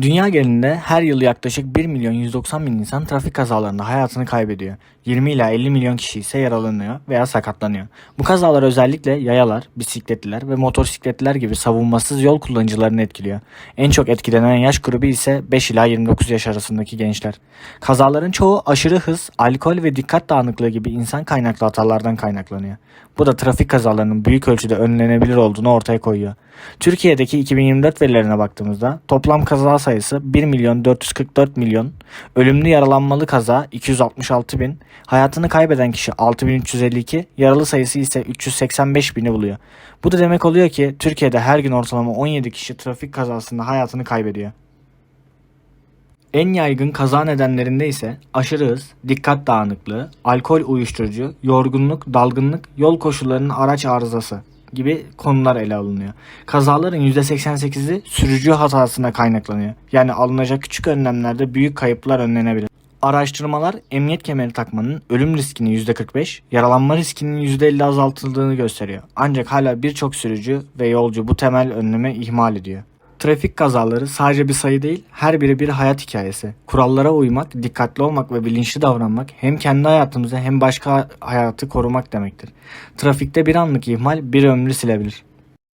Dünya genelinde her yıl yaklaşık 1 milyon 190 bin insan trafik kazalarında hayatını kaybediyor. 20 ila 50 milyon kişi ise yaralanıyor veya sakatlanıyor. Bu kazalar özellikle yayalar, bisikletliler ve motosikletliler gibi savunmasız yol kullanıcılarını etkiliyor. En çok etkilenen yaş grubu ise 5 ila 29 yaş arasındaki gençler. Kazaların çoğu aşırı hız, alkol ve dikkat dağınıklığı gibi insan kaynaklı hatalardan kaynaklanıyor. Bu da trafik kazalarının büyük ölçüde önlenebilir olduğunu ortaya koyuyor. Türkiye'deki 2024 verilerine baktığımızda toplam kaza sayısı 1 milyon 444 milyon, ölümlü yaralanmalı kaza 266 bin, hayatını kaybeden kişi 6352, yaralı sayısı ise 385 bini buluyor. Bu da demek oluyor ki Türkiye'de her gün ortalama 17 kişi trafik kazasında hayatını kaybediyor. En yaygın kaza nedenlerinde ise aşırı hız, dikkat dağınıklığı, alkol uyuşturucu, yorgunluk, dalgınlık, yol koşullarının araç arızası gibi konular ele alınıyor. Kazaların %88'i sürücü hatasına kaynaklanıyor. Yani alınacak küçük önlemlerde büyük kayıplar önlenebilir. Araştırmalar emniyet kemeri takmanın ölüm riskini %45, yaralanma riskinin %50 azaltıldığını gösteriyor. Ancak hala birçok sürücü ve yolcu bu temel önlemi ihmal ediyor. Trafik kazaları sadece bir sayı değil, her biri bir hayat hikayesi. Kurallara uymak, dikkatli olmak ve bilinçli davranmak hem kendi hayatımızı hem başka hayatı korumak demektir. Trafikte bir anlık ihmal bir ömrü silebilir.